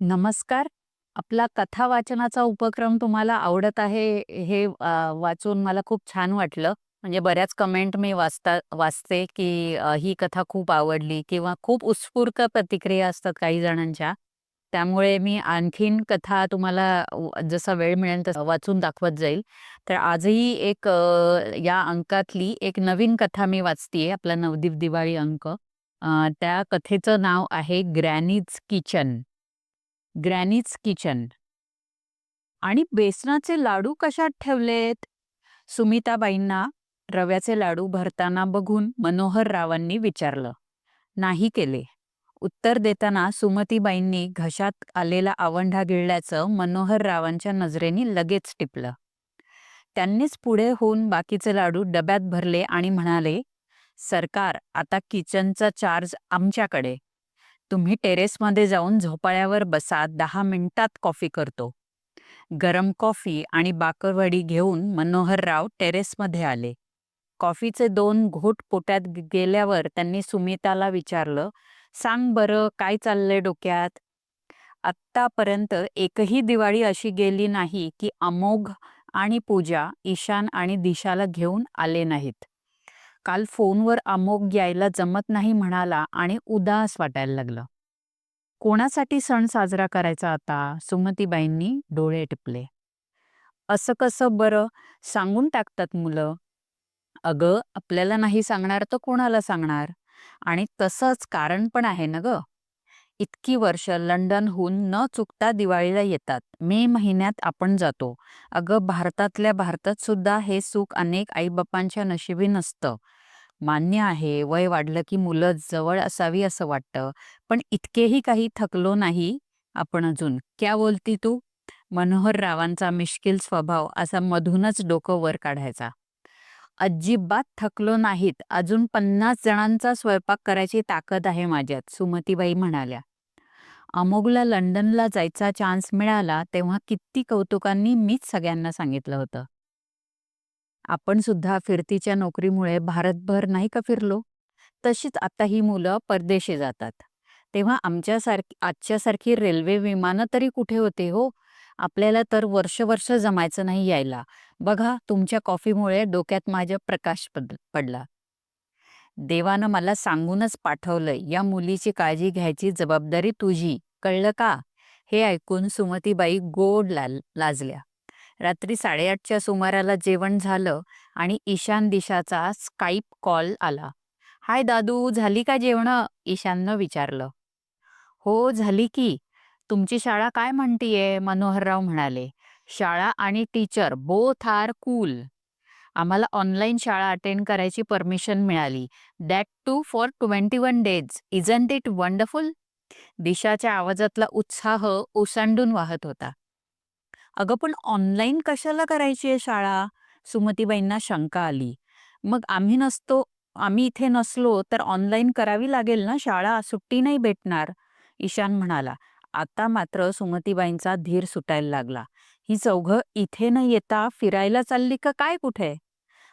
नमस्कार. आपला कथा वाचनाचा उपक्रम तुम्हाला आवडत आहे हे अ, वाचून मला खूप छान वाटलं. म्हणजे बऱ्याच कमेंट मी वाचता वाचते, की अ, ही कथा खूप आवडली किंवा खूप उत्स्फूर्त प्रतिक्रिया असतात काही जणांच्या. त्यामुळे मी आणखीन कथा तुम्हाला व जसा वेळ मिळेल तसं वाचून दाखवत जाईल. तर आजही एक अ, या अंकातली एक नवीन कथा मी वाचतीये, आपला नवदीप दिवाळी अंक. अ, त्या कथेचं नाव आहे ग्रॅनीज किचन. ग्रॅनीज किचन. आणि बेसनाचे लाडू कशात ठेवलेत? सुमिताबाईंना रव्याचे लाडू भरताना बघून मनोहररावांनी विचारलं. नाही केले. उत्तर देताना सुमतीबाईंनी घशात आलेला आवंढा गिळल्याचं मनोहररावांच्या नजरेनी लगेच टिपलं. त्यांनीच पुढे होऊन बाकीचे लाडू डब्यात भरले आणि म्हणाले, "सरकार, आता किचनचा चार्ज आमच्याकडे. तुम्ही टेरेसमध्ये जाऊन झोपाळ्यावर बसा, दहा मिनिटात कॉफी करतो." गरम कॉफी आणि बाकरवडी घेऊन मनोहरराव टेरेसमध्ये आले. कॉफीचे दोन घोट पोटात गेल्यावर त्यांनी सुमिताला विचारलं, "सांग बरं, काय चाललंय डोक्यात?" "आत्तापर्यंत एकही दिवाळी अशी गेली नाही की अमोघ आणि पूजा ईशान आणि दिशाला घेऊन आले नाहीत. काल फोनवर अमोघ यायला जमत नाही म्हणाला आणि उदास वाटायला लागलं." "कोणासाठी सण साजरा करायचा आता?" सुमतीबाईंनी डोळे टिपले. "असं कसं बरं? सांगून टाकतात मुलं." "अगं, आपल्याला नाही सांगणार तर कोणाला सांगणार? आणि तसंच कारण पण आहे ना गं. इतकी वर्ष लंडनहून न चुकता दिवाळीला येतात. मे महिन्यात आपण जातो. अगं, भारतातल्या भारतात सुद्धा हे सुख अनेक आईबापांच्या नशिबी नसतं. मान्य आहे, वय वाढलं की मुलं जवळ असावी असं वाटतं. पण इतकेही काही थकलो नाही आपण अजून. क्या बोलती तू?" मनोहररावांचा मिश्किल स्वभाव असा मधूनच डोकं वर काढायचा. "अजिबात थकलो नाहीत. अजून पन्नास जणांचा स्वयंपाक करायची ताकद आहे माझ्यात," सुमतीबाई म्हणाल्या. "अमोघला लंडनला जायचा चान्स मिळाला तेव्हा किती कौतुकांनी मीच सगळ्यांना सांगितलं होतं. आपण सुद्धा फिरतीच्या नोकरीमुळे भारतभर नाही का फिरलो? तशीच आता ही मुलं परदेशी जातात. तेव्हा आमच्यासारखी आजच्यासारखी रेल्वे विमानं तरी कुठे होते हो? आपल्याला तर वर्ष-वर्ष जमायचं नाही यायला. बघा, तुमच्या कॉफीमुळे डोक्यात माझ्या प्रकाश पड पडला. देवानं मला सांगूनच पाठवलंय, या मुलीची काळजी घ्यायची जबाबदारी तुझी, कळलं का?" हे ऐकून सुमतीबाई गोड ला लाजल्या. रात्री 8:30च्या सुमाराला जेवण झालं आणि ईशान दिशाचा स्काईप कॉल आला. "हाय दादू, झाली का जेवणं?" ईशाननं विचारलं. "हो, झाली की. तुमची शाळा काय म्हणतीये?" मनोहरराव म्हणाले. "शाळा आणि टीचर बोथ आर कूल. आम्हाला ऑनलाईन शाळा अटेंड करायची परमिशन मिळाली. That too for 21 days. Isn't it wonderful?" दिशाच्या आवाजातला उत्साह ओसांडून वाहत होता. "अगं, पण ऑनलाईन कशाला करायची आहे शाळा?" सुमतीबाईंना शंका आली. "मग आम्ही नसतो आम्ही इथे नसलो तर ऑनलाईन करावी लागेल ना शाळा, सुट्टी नाही भेटणार." ईशान म्हणाला. आता मात्र सुमतीबाईंचा धीर सुटायला लागला. "ही चौघं इथे न येता फिरायला चालली का काय कुठे?"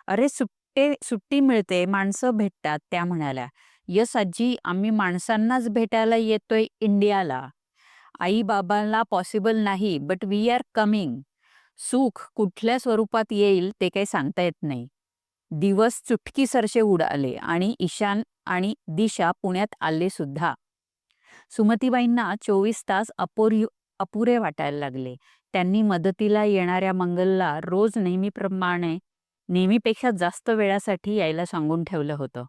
"अरे, सुट्टे सुट्टी मिळते, माणसं भेटतात," त्या म्हणाल्या. "यस आजी, आम्ही माणसांनाच भेटायला येतोय इंडियाला. आई-बाबांना पॉसिबल नाही, बट वी आर कमिंग." सुख कुठल्या स्वरूपात येईल ते काही सांगता येत नाही. दिवस चुटकीसरसे उडाले आणि ईशान आणि दिशा पुण्यात आले सुद्धा. सुमतीबाईंना चोवीस तास अपुरी अपुरे वाटायला लागले. त्यांनी मदतीला येणाऱ्या मंगलला रोज नेहमीप्रमाणे नेहमीपेक्षा जास्त वेळासाठी यायला सांगून ठेवलं होतं.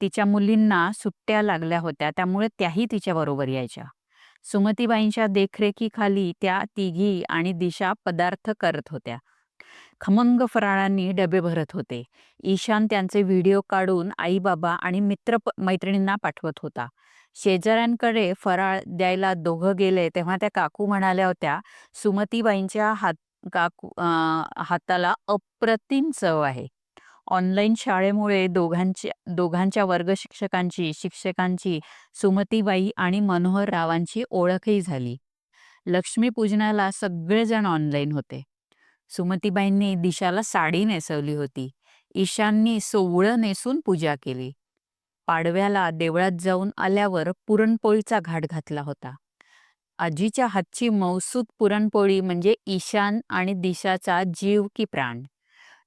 तिच्या मुलींना सुट्ट्या लागल्या होत्या त्यामुळे त्याही तिच्याबरोबर यायच्या. सुमतीबाईंच्या देखरेखीखाली त्या तिघी आणि दिशा पदार्थ करत होत्या. खमंग फराळांनी डबे भरत होते. ईशान त्यांचे व्हिडिओ काढून आई-बाबा आणि मित्र मैत्रिणींना पाठवत होता. शेजाऱ्यांकडे फराळ द्यायला दोघं गेले तेव्हा त्या काकू म्हणाल्या होत्या, "सुमतीबाईंच्या हात काकू हाताला अप्रतिम चव आहे." ऑनलाईन शाळेमुळे दोघांच्या दोघांच्या वर्गशिक्षकांची, शिक्षकांची, सुमतीबाई आणि मनोहररावांची ओळखही झाली. लक्ष्मीपूजनाला सगळेजण ऑनलाईन होते. सुमतीबाईंनी दिशाला साडी नेसवली होती. ईशाननी सोवळं नेसून पूजा केली. पाडव्याला देवळात जाऊन आल्यावर पुरणपोळीचा घाट घातला होता. आजीच्या हातची मौसूद पुरणपोळी म्हणजे ईशान आणि दिशाचा जीव की प्राण.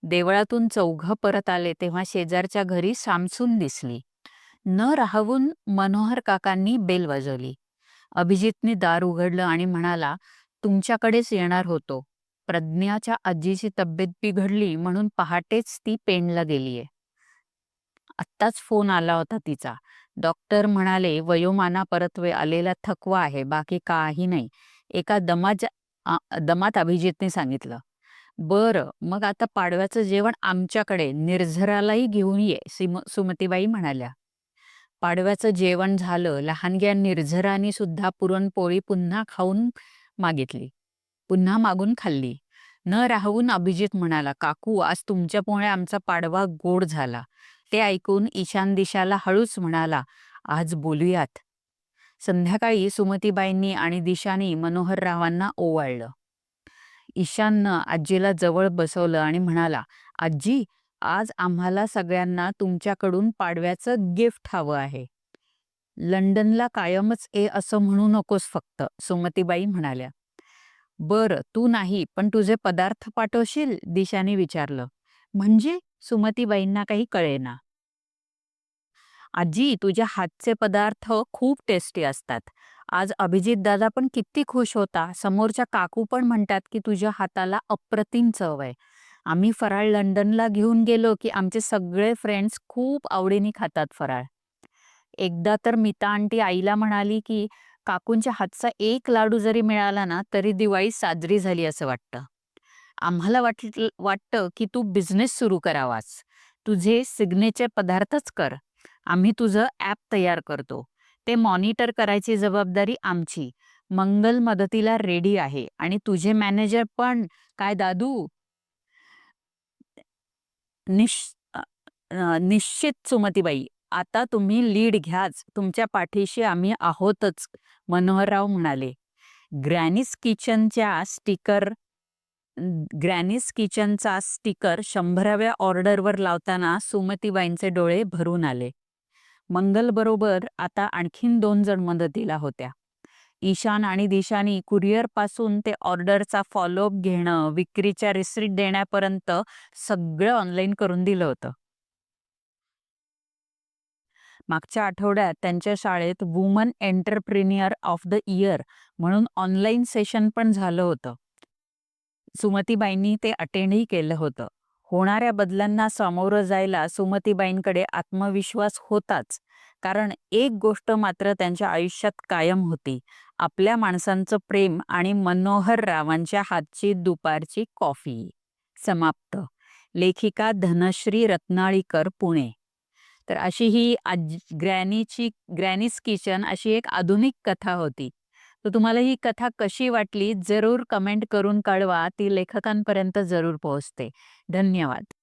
देवळातून चौघं परत आले तेव्हा शेजारच्या घरी सामसून दिसली. न राहवून मनोहर काकांनी बेल वाजवली. अभिजितने दार उघडलं आणि म्हणाला तुमच्याकडेच येणार होतो. प्रज्ञाच्या आजीची तब्येत बिघडली म्हणून पहाटेच ती पेणला गेलीये. आत्ताच फोन आला होता तिचा. डॉक्टर म्हणाले वयोमाना परत्वे आलेला थकवा आहे बाकी काही नाही. एका दमाच्या दमात अभिजितने सांगितलं. बरं मग आता पाडव्याचं जेवण आमच्याकडे निर्झरालाही घेऊन ये सिम सुमतीबाई म्हणाल्या. पाडव्याचं जेवण झालं लहानग्या निर्झरानी सुद्धा पुरणपोळी पुन्हा खाऊन मागितली. पुन्हा मागून खाल्ली. न राहून अभिजित म्हणाला काकू आज तुमच्यामुळे आमचा पाडवा गोड झाला. ते ऐकून ईशान दिशाला हळूच म्हणाला आज बोलूयात. संध्याकाळी सुमतीबाईंनी आणि दिशानी मनोहररावांना ओवाळलं. ईशाननं आजीला जवळ बसवलं आणि म्हणाला आजी आज आम्हाला सगळ्यांना तुमच्याकडून पाडव्याचं गिफ्ट हवं आहे. लंडनला कायमच ए असं म्हणू नकोस फक्त सुमतीबाई म्हणाल्या. बरं तू नाही पण तुझे पदार्थ पाठवशील? दिशाने विचारलं. म्हणजे सुमतीबाईंना काही कळेना. आजी तुझ्या हातचे पदार्थ खूप टेस्टी असतात. आज अभिजित दादा पण किती खुश होता. समोरच्या काकू पण म्हणतात की तुझ्या हाताला अप्रतिम चव आहे. आम्ही फराळ लंडनला घेऊन गेलो की आमचे सगळे फ्रेंड्स खूप आवडीने खातात फराळ. एकदा तर मिता आंटी आईला म्हणाली की काकूंच्या हातचा एक लाडू जरी मिळाला ना तरी दिवाळी साजरी झाली असं वाटतं. आम्हाला वाटलं वाटतं की तू बिझनेस सुरू करावास. तुझे सिग्नेचर पदार्थच कर. आम्ही तुझं ॲप तयार करतो. ते मॉनिटर करायची जबाबदारी आमची. मंगल मदतीला रेडी आहे. आणि तुझे मॅनेजर पण. काय दादू? निश निश्चित सुमतीबाई आता तुम्ही लीड घ्याच. तुमच्या पाठीशी आम्ही आहोतच मनोहरराव म्हणाले. ग्रॅनिस किचनच्या स्टिकर ग्रॅनिस किचनचा स्टिकर शंभराव्या ऑर्डरवर लावताना सुमतीबाईंचे डोळे भरून आले. मंगलबरोबर आता आणखीन दोन जण मदतीला होत्या. ईशान आणि दिशानी कुरिअरपासून ते ऑर्डरचा फॉलोअप घेणं विक्रीच्या रिसीट देण्यापर्यंत सगळं ऑनलाईन करून दिलं होतं. मागच्या आठवड्यात त्यांच्या शाळेत woman entrepreneur of the year म्हणून ऑनलाईन सेशन पण झालं होतं. सुमतीबाईंनी ते अटेंडही केलं होतं. होणाऱ्या बदलांना सामोरं जायला सुमतीबाईंकडे आत्मविश्वास होताच. कारण एक गोष्ट मात्र त्यांच्या आयुष्यात कायम होती. आपल्या माणसांचं प्रेम आणि मनोहर रावांच्या हातची दुपारची कॉफी. समाप्त. लेखिका धनश्री रत्नाळीकर पुणे. तर अशी ही आज ग्रॅनीची ग्रॅनीज किचन अशी एक आधुनिक कथा होती. तर तुम्हाला ही कथा कशी वाटली? जरूर कमेंट करून कळवा. ती लेखकांपर्यंत जरूर पोहोचते. धन्यवाद.